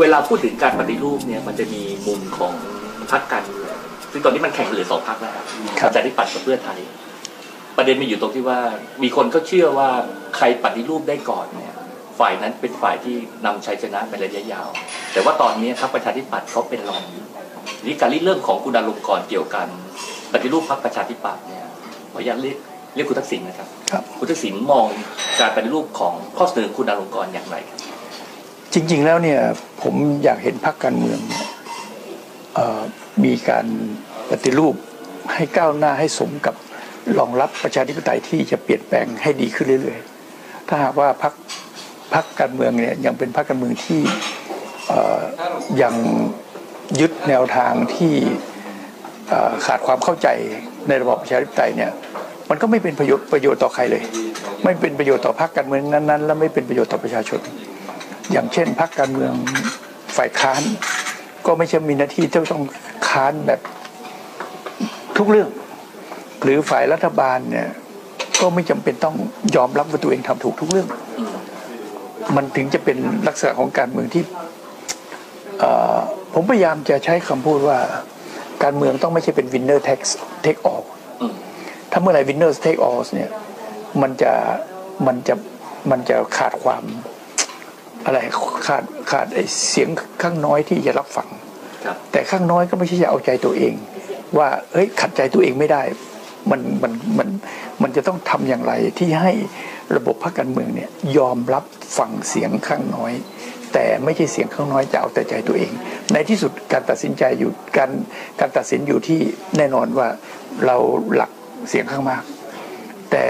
เวลาพูดถึงการปฏิรูปเนี่ยมันจะมีมุมของพรรคการเมืองซึ่งตอนนี้มันแข่งเหลือสองพรรคแล้วครับครับประชาธิปัตย์กับเพื่อไทย ประเด็นมีอยู่ตรงที่ว่า มีคนก็เชื่อว่าใครปฏิรูปได้ก่อนเนี่ย ฝ่ายนั้นเป็นฝ่ายที่นำชัยชนะไประยะยาว แต่ว่าตอนนี้พรรคประชาธิปัตย์เขาเป็นรองอยู่นี่การริเริ่มของคุณดารุมกรเกี่ยวกัน ปฏิรูปพรรคประชาธิปัตย์เนี่ยขออนุญาตเรียกเรียกคุณทักษิณนะครับ ครับ คุณทักษิณมองการปฏิรูปของข้อเสนอคุณดารุมกรอย่างไรครับ จริง ๆ แล้วเนี่ยผมอยากเห็นพรรคการเมืองออมีการปฏิรูปให้ก้าวหน้าให้สมกับรองรับประชาธิปไตยที่จะเปลี่ยนแปลงให้ดีขึ้นเรื่อยๆ ถ้าหากว่าพรรคพรรคการเมืองเนี่ยยังเป็นพรรคการเมืองที่ยังยึดแนวทางที่ขาดความเข้าใจในระบอบประชาธิปไตยเนี่ยมันก็ไม่เป็นประโยชน์ประโยชน์ต่อใครเลย ไม่เป็นประโยชน์ต่อพรรคการเมืองนั้นๆ และไม่เป็นประโยชน์ต่อประชาชน อย่างเช่นพรรคการเมืองฝ่ายค้าน ก็ไม่ใช่มีหน้าที่ที่ต้องค้านแบบทุกเรื่อง หรือฝ่ายรัฐบาลเนี่ยก็ไม่จำเป็นต้องยอมรับว่าตัวเองทำถูกทุกเรื่อง มันถึงจะเป็นลักษณะของการเมืองที่ผมพยายามจะใช้คำพูดว่าการเมืองต้องไม่ใช่เป็น winner takes take all อืมถ้าเมื่อไหร่ winner take all เนี่ยมันจะมันจะมันจะขาดความ อะไรขาดขาดไอ้เสียงข้างน้อยที่จะรับฟังครับแต่ข้างน้อยก็ไม่ใช่จะเอาใจตัวเอง ว่าเฮ้ยขัดใจตัวเองไม่ได้ มันมันมันมันจะต้องทำอย่างไรที่ให้ระบบพรรคการเมืองเนี่ยยอมรับฟังเสียงข้างน้อย แต่ไม่ใช่เสียงข้างน้อยจะเอาแต่ใจตัวเอง ในที่สุดการตัดสินใจอยู่การการตัดสินอยู่ที่แน่นอนว่าเราหลักเสียงข้างมาก แต่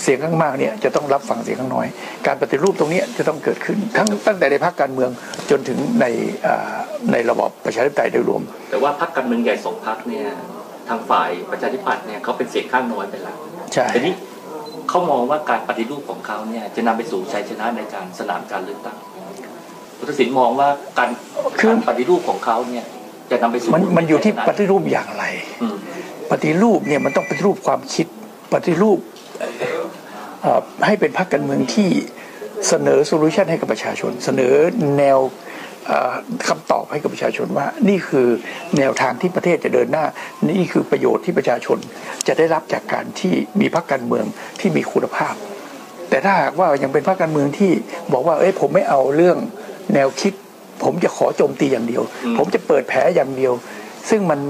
เสียงข้างมากเนี่ยจะต้องรับฟังเสียงข้างน้อย การปฏิรูปตรงเนี้ยจะต้องเกิดขึ้น ทั้งตั้งแต่ในภาคการเมืองจนถึงในอ่าในระบอบประชาธิปไตยโดยรวม แต่ว่าพรรคการเมืองใหญ่สองพรรคเนี่ยทางฝ่ายประชาธิปัตย์เนี่ยเขาเป็นเสียงข้างน้อยไปแล้วใช่ทีนี้เขามองว่าการปฏิรูปของเขาเนี่ยจะนำไปสู่ชัยชนะในการสนามการเลือกตั้งคุณทักษิณมองว่าการการปฏิรูปของเขาเนี่ยจะนำไปสู่มันมันอยู่ที่ชัชะปฏิรูปอย่างไรอืมปฏิรูปเนี่ยมันต้องปฏิรูปความคิด ปฏิรูปเอ่อ ให้เป็นพรรคการเมืองที่เสนอโซลูชันให้กับประชาชน เสนอแนวเอ่อคำตอบให้กับประชาชนว่า นี่คือแนวทางที่ประเทศจะเดินหน้า นี่คือประโยชน์ที่ประชาชนจะได้รับจากการที่มีพรรคการเมืองที่มีคุณภาพ แต่ถ้าหากว่ายังเป็นพรรคการเมืองที่บอกว่าเอ้ยผมไม่เอาเรื่องแนวคิด ผมจะขอโจมตีอย่างเดียว ผมจะเปิดแผลอย่างเดียว ซึ่งมัน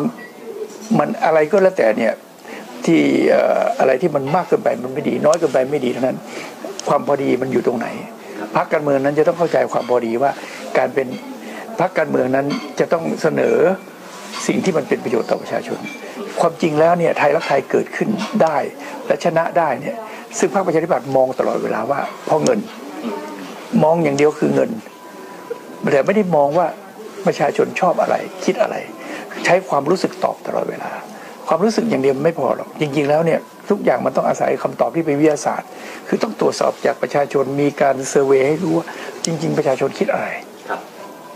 มันอะไรก็แล้วแต่เนี่ย ที่เอ่ออะไรที่มันมากเกินไปมันไม่ดี น้อยเกินไปไม่ดีเท่านั้น ความพอดีมันอยู่ตรงไหนพรรคการเมืองนั้นจะต้องเข้าใจความพอดีว่า การเป็นพรรคการเมืองนั้นจะต้องเสนอสิ่งที่มันเป็นประโยชน์ต่อประชาชน ความจริงแล้วเนี่ยไทยรักไทยเกิดขึ้นได้และชนะได้เนี่ยซึ่งพรรคประชาธิปัตย์มองตลอดเวลาว่าเพราะเงิน มองอย่างเดียวคือเงินแต่ไม่ได้มองว่าประชาชนชอบอะไร คิดอะไร ใช้ความรู้สึกตอบตลอดเวลา ความรู้สึกอย่างเดียวมันไม่พอหรอก จริง ๆ แล้วเนี่ยทุกอย่างมันต้องอาศัยคำตอบที่เป็นวิทยาศาสตร์ คือต้องตรวจสอบจากประชาชนมีการเซอร์เวยให้รู้ว่าจริง ๆ ประชาชนคิดอะไรครับ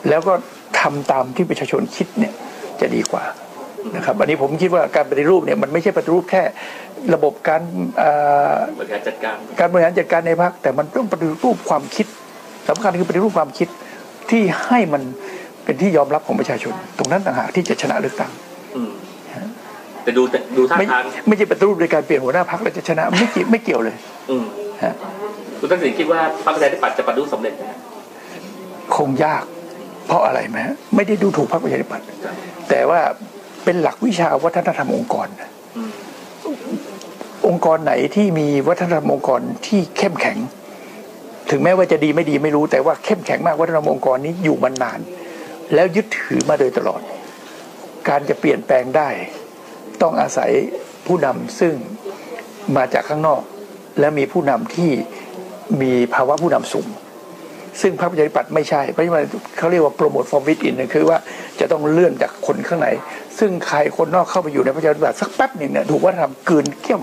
แล้วก็ทำตามที่ประชาชนคิดเนี่ยจะดีกว่านะครับอันนี้ผมคิดว่าการปฏิรูปเนี่ยมันไม่ใช่ปฏิรูปแค่ระบบการเอ่อบริการจัดการการบริหารจัดการในพรรคแต่มันต้องปฏิรูปความคิดสำคัญคือปฏิรูปความคิดที่ให้มันเป็นที่ยอมรับของประชาชน ตรงนั้นต่างหากที่จะชนะเลือกตั้งอืม แต่ดูแต่ดูท่าไม่ทางไม่ใช่ปฏิรูปโดยการเปลี่ยนหัวหน้าพรรคแล้วจะชนะไม่เกี่ยวไม่เกี่ยวเลย อืมฮะคุณทักษิณคิดว่าพรรคประชาธิปัตย์จะปฏิรูปสำเร็จไหมฮะคงยาก เพราะอะไรไหมฮะไม่ได้ดูถูกพรรคประชาธิปัตย์ครับแต่ว่าเป็นหลักวิชาวัฒนธรรมองค์กรนะอืมองค์กรไหนที่มีวัฒนธรรมองค์กรที่เข้มแข็ง ถึงแม้ว่าจะดีไม่ดีไม่รู้ แต่ว่าเข้มแข็งมากวัฒนธรรมองค์กรนี้อยู่มานาน แล้วยึดถือมาโดยตลอด การจะเปลี่ยนแปลงได้ ต้องอาศัยผู้นำซึ่งมาจากข้างนอก และมีผู้นำที่มีภาวะผู้นำสูง ซึ่งพรรคประชาธิปัตย์ไม่ใช่เพราะฉะนั้นเขาเรียกว่า promote from within นคือว่าจะต้องเลื่อนจากคนข้างใน ซึ่งใครคนนอกเข้าไปอยู่ในประชาธิปัตย์สักแป๊บหนึ่งเนี่ยถูกวัฒนธรรมกลืนเกี้ยม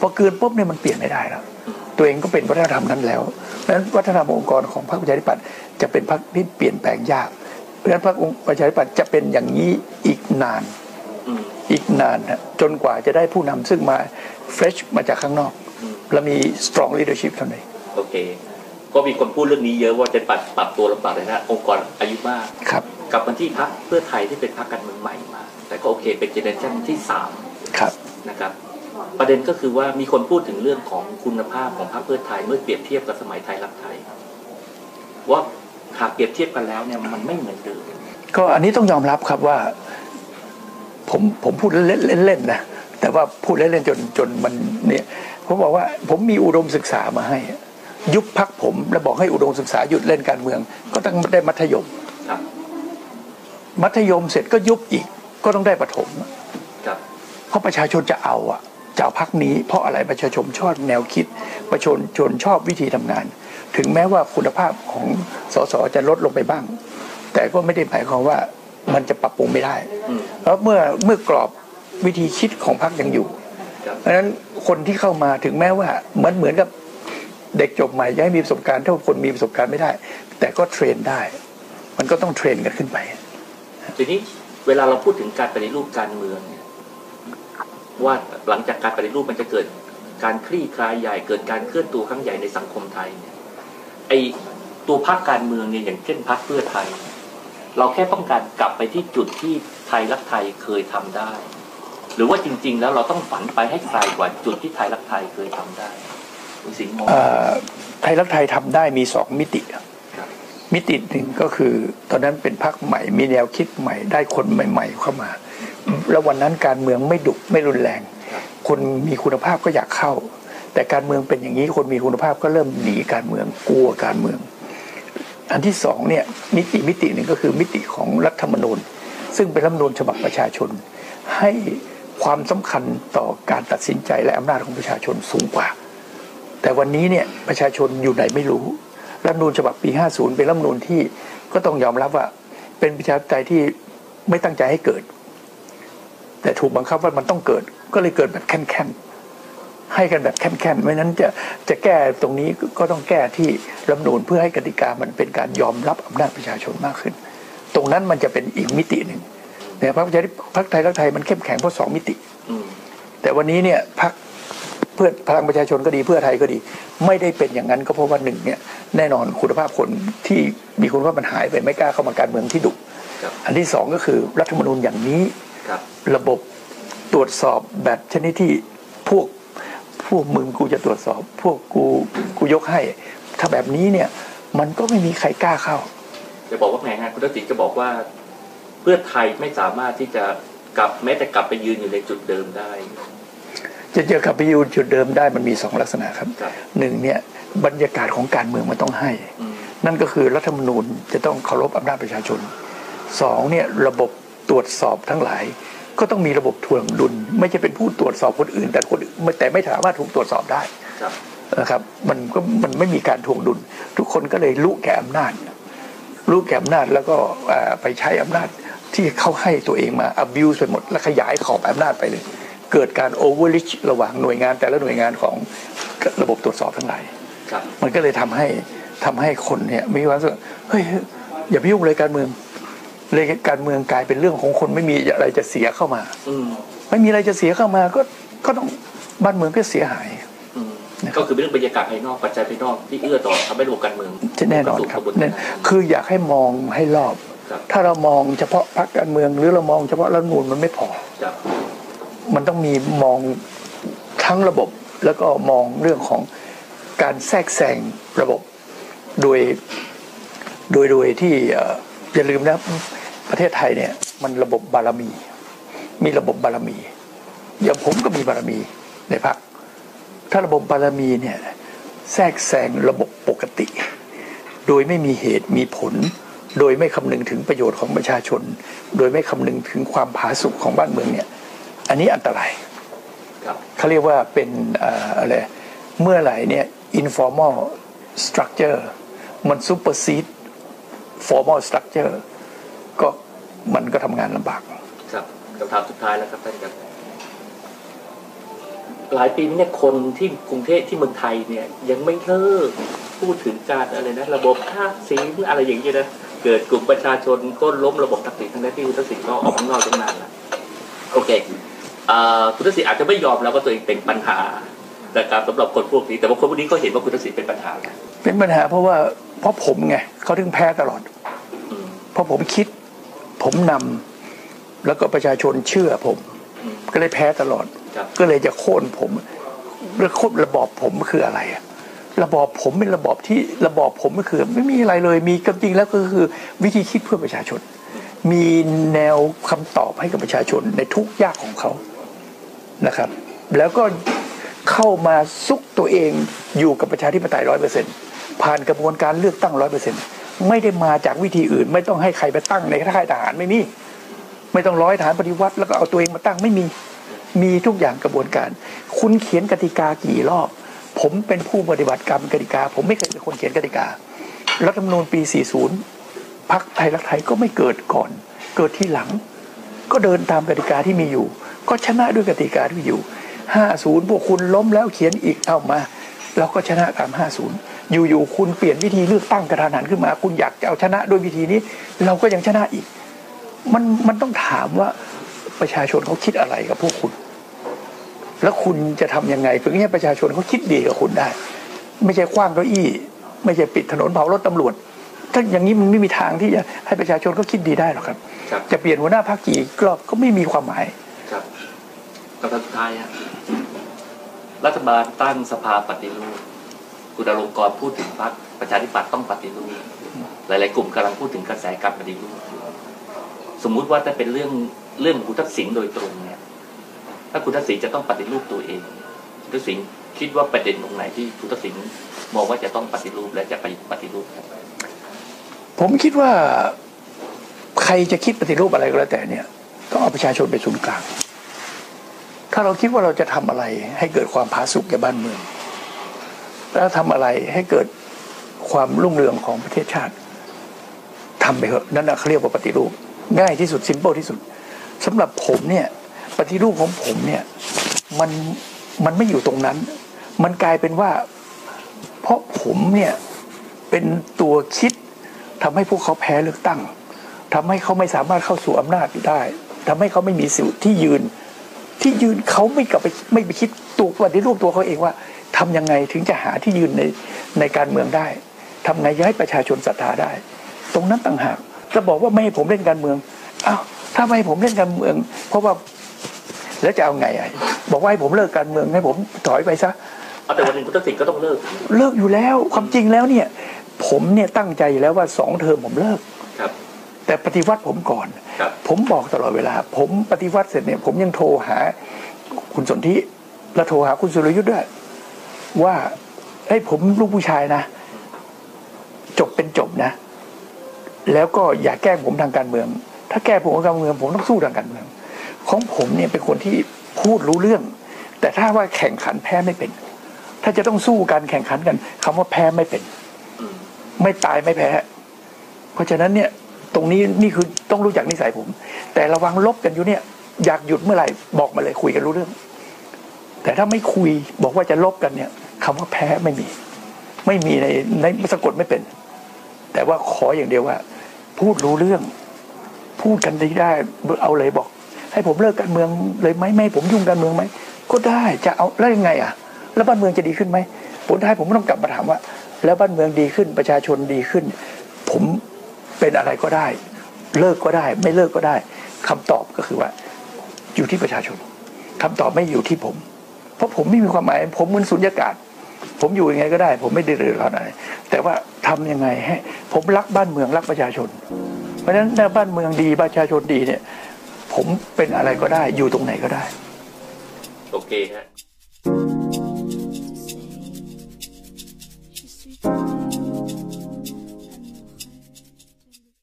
พอกลืนปุ๊บเนี่ยมันเปลี่ยนไม่ได้แล้วตัวเองก็เป็นวัฒนธรรมนั้นแล้วเพราะฉะนั้นวัฒนธรรมองค์กรของพรรคประชาธิปัตย์จะเป็นพรรคที่เปลี่ยนแปลงยาก เพราะฉะนั้นพรรคประชาธิปัตย์จะเป็นอย่างนี้อีกนาน อืมอีกนานนะจนกว่าจะได้ผู้นำซึ่งมาเฟรชมาจากข้างนอก และมี strong leadership เท่านั้นโอเค ก็มีคนพูดเรื่องนี้เยอะว่าจะปรับปรับตัวลำบากเลยนะ องค์กรอายุมากครับกลับมาที่พักเพื่อไทยที่เป็นพักการเมืองใหม่มา แต่ก็โอเคเป็นเจเนอเรชันที่สามครับนะครับ ประเด็นก็คือว่ามีคนพูดถึงเรื่องของคุณภาพของพรรคเพื่อไทยเมื่อเปรียบเทียบกับสมัยไทยรักไทย ว่าหากเปรียบเทียบกันแล้วเนี่ยมันไม่เหมือนเดิมก็อันนี้ต้องยอมรับครับว่า ผมผมพูดเล่นเล่นๆนะแต่ว่าพูดเล่นๆจนจนมันเนี่ยผมบอกว่าผมมีอุดมศึกษามาให้ ยุบพักผมแล้วบอกให้อุดมศึกษาหยุดเล่นการเมือง ก็ต้องได้มัธยมครับมัธยมเสร็จก็ยุบอีกก็ต้องได้ประถมครับเพราะประชาชนจะเอาอะจะเอาพักนี้ เพราะอะไรประชาชนชอบแนวคิด ประชาชนชนชอบวิธีทำงาน ถึงแม้ว่าคุณภาพของสสจะลดลงไปบ้าง แต่ก็ไม่ได้หมายความว่า มันจะปรับปรุงไม่ได้อืมเพราะเมื่อเมื่อกรอบวิธีคิดของพรรคยังอยู่ครับเพราะฉะนั้นคนที่เข้ามาถึงแม้ว่ามันเหมือนกับเด็กจบใหม่ยังให้มีประสบการณ์เท่าคนมีประสบการณ์ไม่ได้ แต่ก็เทรนได้ มันก็ต้องเทรนกันขึ้นไป ทีนี้เวลาเราพูดถึงการปฏิรูปการเมืองเนี่ยว่าหลังจากการปฏิรูปมันจะเกิดการคลี่คลายใหญ่เกิดการเคลื่อนตัวครั้งใหญ่ในสังคมไทยเนี่ยไอตัวพรรคการเมืองเนี่ยอย่างเช่นพรรคเพื่อไทยเราแค่ต้องการกลับไปที่จุดที่ไทยรักไทยเคยทำได้ หรือว่าจริง ๆ แล้วเราต้องฝันไปให้ไกลกว่าจุดที่ไทยรักไทยเคยทำได้คุณสิงห์มองเอ่อไทยรักไทยทำได้มีสองมิติครับมิติหนึ่งก็คือ ตอนนั้นเป็นพรรคใหม่ มีแนวคิดใหม่ ได้คนใหม่ ๆ เข้ามา แล้ววันนั้นการเมืองไม่ดุไม่รุนแรง คนมีคุณภาพก็อยากเข้า แต่การเมืองเป็นอย่างนี้คนมีคุณภาพก็เริ่มหนีการเมืองกลัวการเมือง อันที่สองเนี่ยมิติมิติหนึ่งก็คือมิติของรัฐธรรมนูญ ซึ่งเป็นรัฐธรรมนูญฉบับประชาชน ให้ความสำคัญต่อการตัดสินใจและอำนาจของประชาชนสูงกว่า แต่วันนี้เนี่ยประชาชนอยู่ไหนไม่รู้รัฐธรรมนูญฉบับปี 50 เป็นรัฐธรรมนูญที่ก็ต้องยอมรับว่าเป็นประชาธิปไตยที่ไม่ตั้งใจให้เกิด แต่ถูกบังคับว่ามันต้องเกิด ก็เลยเกิดแบบแค่นๆ ให้กันแบบแค่นๆไม่นั้นจะจะแก้ตรงนี้ก็ต้องแก้ที่รัฐธรรมนูญเพื่อให้กติกามันเป็นการยอมรับอำนาจประชาชนมากขึ้น ตรงนั้นมันจะเป็นอีกมิติหนึ่งเนี่ยพรรคประชาธิพรรคไทยรักไทยมันเข้มแข็งเพราะสองมิติอืมแต่วันนี้เนี่ยพรรคเพื่อพลังประชาชนก็ดีเพื่อไทยก็ดี ไม่ได้เป็นอย่างนั้นก็เพราะว่าหนึ่งเนี่ยแน่นอนคุณภาพคนที่มีคุณภาพมันหายไปไม่กล้าเข้ามาการเมืองที่ดุครับอันที่สองก็คือรัฐธรรมนูญอย่างนี้ครับระบบตรวจสอบแบบชนิดที่พวก พวกมึงกูจะตรวจสอบ พวกกูกูยกให้ ถ้าแบบนี้เนี่ยมันก็ไม่มีใครกล้าเข้าจะบอกว่าไงฮะคุณทักษิณจะบอกว่า เพื่อไทยไม่สามารถที่จะกลับแม้แต่กลับไปยืนอยู่ในจุดเดิมได้ จะเจอกับพิยูจุดเดิมได้มันมีสองลักษณะครับครับหนึ่งเนี่ยบรรยากาศของการเมืองมันต้องให้อืมนั่นก็คือรัฐธรรมนูญจะต้องเคารพอำนาจประชาชนสองเนี่ยระบบตรวจสอบทั้งหลาย ก็ต้องมีระบบทวงดุล ไม่ใช่เป็นผู้ตรวจสอบคนอื่น แต่คนอื่นแต่ไม่สามารถถูกตรวจสอบได้ครับนะครับ มันก็มันไม่มีการทวงดุล ทุกคนก็เลยรู้แก่อำนาจรู้แก่อำนาจแล้วก็เอ่อไปใช้อำนาจที่เขาให้ตัวเองมา abuse ไปหมด และขยายขอบอำนาจไปเลย เกิดการ overreach ระหว่างหน่วยงาน แต่ละหน่วยงานของระบบตรวจสอบทั้งหลายครับมันก็เลยทำให้ทำให้คนเนี่ยมีความรู้สึกเฮ้ยอย่าไปยุ่งเลยการเมือง เลยการเมืองกลายเป็นเรื่องของคนไม่มีอะไรจะเสียเข้ามาอืมไม่มีอะไรจะเสียเข้ามาก็ก็ต้องบ้านเมืองก็เสียหาย อืมนะครับ ก็คือเป็นเรื่องบรรยากาศภายนอกปัจจัยภายนอกที่เอื้อต่อทำให้ระบบการเมืองจะแน่นอนครับเข้าสู่กะบวนเนี่ยการคืออยากให้มองให้รอบ ครับ ถ้าเรามองเฉพาะพรรคการเมือง หรือเรามองเฉพาะรัฐธรรมนูลมันไม่พอ ครับ มันต้องมีมองทั้งระบบแล้วก็มองเรื่องของการแทรกแซงระบบโดยโดยโดยที่เอ่ออย่าลืมนะ ประเทศไทยเนี่ยมันระบบบารมี มีระบบบารมีอย่างผมก็มีบารมีในพรรคถ้าระบบบารมีเนี่ยแทรกแซงระบบปกติ โดยไม่มีเหตุมีผล โดยไม่คำนึงถึงประโยชน์ของประชาชน โดยไม่คำนึงถึงความผาสุกของบ้านเมืองเนี่ย อันนี้อันตรายเขาเรียกว่าเป็นอะไรเมื่อไหร่เนี่ย informal structure มัน supersede formal structure ก็มันก็ทำงานลำบาก ครับคำถามสุดท้ายแล้วครับท่านครับหลายปีมาเนี่ยคนที่กรุงเทพที่เมืองไทยเนี่ย ยังไม่เลิกพูดถึงการอะไรนะระบบค่าสินอะไรอย่างเงี้ยนะเกิดกลุ่มประชาชนก็ล้มระบบทักษิณทั้งนั้นที่คุณทักษิณก็ออกข้างนอกตั้งนานแล้วโอเคเอ่อคุณทักษิณอาจจะไม่ยอมแล้วว่าตัวเองเป็นปัญหานะครับสำหรับคนพวกนี้แต่ว่าคนพวกนี้ก็เห็นว่าคุณทักษิณเป็นปัญหาแล้วเป็นปัญหาเพราะว่าเพราะผมไงเขาถึงแพ้ตลอดอืมเพราะผมคิด ผมนำแล้วก็ประชาชนเชื่อผมอืมก็เลยแพ้ตลอดครับก็เลยจะโค่นผมแล้วโค่นระบอบผมคืออะไรอะระบอบผมเป็นระบอบที่ระบอบผมก็คือไม่มีอะไรเลยมีความจริงแล้วก็คือวิธีคิดเพื่อประชาชน มีแนวคำตอบให้กับประชาชนในทุกยากของเขานะครับ แล้วก็เข้ามาซุกตัวเองอยู่กับประชาธิปไตยร้อยเปอร์เซ็นผ่านกระบวนการเลือกตั้งร้อยเปอร์เซ็น ไม่ได้มาจากวิธีอื่น ไม่ต้องให้ใครไปตั้งในค่ายทหารไม่มี ไม่ต้องร้อยฐานปฏิวัติ แล้วก็เอาตัวเองมาตั้งไม่มี มีทุกอย่างกระบวนการ คุณเขียนกติกากี่รอบ ผมเป็นผู้ปฏิบัติกรรมกติกา ผมไม่เคยเป็นคนเขียนกติกา รัฐธรรมนูญปี 40พักไทยรักไทยก็ไม่เกิดก่อน เกิดที่หลัง ก็เดินตามกติกาที่มีอยู่ ก็ชนะด้วยกติกาที่มีอยู่ 50 พวกคุณล้มแล้วเขียนอีกเอามาเราก็ชนะตาม 50 อยู่ๆคุณเปลี่ยนวิธีเลือกตั้งกระทานหันขึ้นมา คุณอยากจะเอาชนะด้วยวิธีนี้ เราก็ยังชนะอีก มันมันต้องถามว่าประชาชนเขาคิดอะไรกับพวกคุณ แล้วคุณจะทำยังไงเพื่อให้ประชาชนเขาคิดดีกับคุณได้ ไม่ใช่คว้างเก้าอี้ ไม่ใช่ปิดถนนเผารถตำรวจถ้าอย่างนี้มันไม่มีทางที่จะให้ประชาชนเขาคิดดีได้หรอกครับครับจะเปลี่ยนหัวหน้าพรรคกี่รอบก็ไม่มีความหมายครับคำถามสุดท้ายฮะรัฐบาลตั้งสภาปฏิรูป คุณอลงกรณ์พูดถึงพรรคประชาธิปัตย์ต้องปฏิรูปหลาย ๆ กลุ่มกำลังพูดถึงกระแสการปฏิรูปสมมุติว่าถ้าเป็นเรื่องเรื่องคุณทักษิณโดยตรงเนี่ย ถ้าคุณทักษิณจะต้องปฏิรูปตัวเองคุณทักษิณคิดว่าประเด็นตรงไหนที่คุณทักษิณมองว่าจะต้องปฏิรูปและจะไปปฏิรูปครับผมคิดว่าใครจะคิดปฏิรูปอะไรก็แล้วแต่เนี่ยต้องเอาประชาชนเป็นศูนย์กลาง ถ้าเราคิดว่าเราจะทำอะไรให้เกิดความผาสุกแก่บ้านเมือง แล้วทำอะไรให้เกิดความรุ่งเรืองของประเทศชาติทำไปเถอะนั่นเขาเรียกว่าปฏิรูป ง่ายที่สุดซิมเ l ิลที่สุดสำหรับผมเนี่ยปฏิรูปของผมเนี่ยมันมันไม่อยู่ตรงนั้น มันกลายเป็นว่า เพราะผมเนี่ยเป็นตัวคิดทำให้พวกเขาแพ้เลือกตั้งทำให้เขาไม่สามารถเข้าสู่อำนาจได้ทำให้เขาไม่มีสิทธิ์ที่ยืน ที่ยืนเขาไม่กลับไปไม่ไปคิดตัวปฏิรูปตัวเขาเองว่าทำยังไงถึงจะหาที่ยืนในในการเมืองได้ทำไงจะให้ประชาชนศรัทธาได้ ตรงนั้นต่างหากจะบอกว่าไม่ให้ผมเล่นการเมืองอ้าวถ้าไม่ให้ผมเล่นการเมือง เพราะว่าแล้วจะเอาไงอะบอกว่าให้ผมเลิกการเมืองให้ผมถอยไปซะเอาแต่วันหนึ่งคุณทักษิณก็ต้องเลิก เลิกอยู่แล้วความจริงแล้วเนี่ย ผมเนี่ยตั้งใจอยู่แล้วว่าสองเทอมผมเลิกครับ แต่ปฏิวัติผมก่อนครับผมบอกตลอดเวลา ผมปฏิวัติเสร็จเนี่ยผมยังโทรหาคุณสนธิและโทรหาคุณสุรยุทธ์ด้วย ว่าเฮ้ยผมลูกผู้ชายนะ จบเป็นจบนะ แล้วก็อย่าแกล้งผมทางการเมือง ถ้าแก้ผมทางการเมือง ผมต้องสู้ทางการเมือง ของผมเนี่ยเป็นคนที่พูดรู้เรื่อง แต่ถ้าว่าแข่งขันแพ้ไม่เป็น ถ้าจะต้องสู้กันแข่งขันกันคำว่าแพ้ไม่เป็นอืมไม่ตายไม่แพ้ เพราะฉะนั้นเนี่ย ตรงนี้นี่คือต้องรู้จักนิสัยผม แต่ระวังลบกันอยู่เนี่ย อยากหยุดเมื่อไหร่บอกมาเลยคุยกันรู้เรื่อง แต่ถ้าไม่คุยบอกว่าจะลบกันเนี่ยคำว่าแพ้ไม่มี ไม่มีในในสะกดไม่เป็น แต่ว่าขออย่างเดียวว่า พูดรู้เรื่อง พูดกันได้ได้เอาเลยบอก ให้ผมเลิกการเมืองเลยไหมไม่ผมยุ่งการเมืองไหมก็ได้จะเอาแล้วยังไงอะ แล้วบ้านเมืองจะดีขึ้นไหมผลท้ายผมต้องกลับมาถามว่า แล้วบ้านเมืองดีขึ้นประชาชนดีขึ้น ผม เป็นอะไรก็ได้ เลิกก็ได้ ไม่เลิกก็ได้คำตอบก็คือว่า อยู่ที่ประชาชนคำตอบไม่อยู่ที่ผม เพราะผมไม่มีความหมาย ผมเหมือนสุญญากาศ ผมอยู่ยังไงก็ได้ ผมไม่ได้เดือดร้อนอะไรแต่ว่าทำยังไงให้ ผมรักบ้านเมืองรักประชาชน เพราะฉะนั้นถ้าบ้านเมืองดีประชาชนดีเนี่ย ผมเป็นอะไรก็ได้ อยู่ตรงไหนก็ได้ โอเคฮะ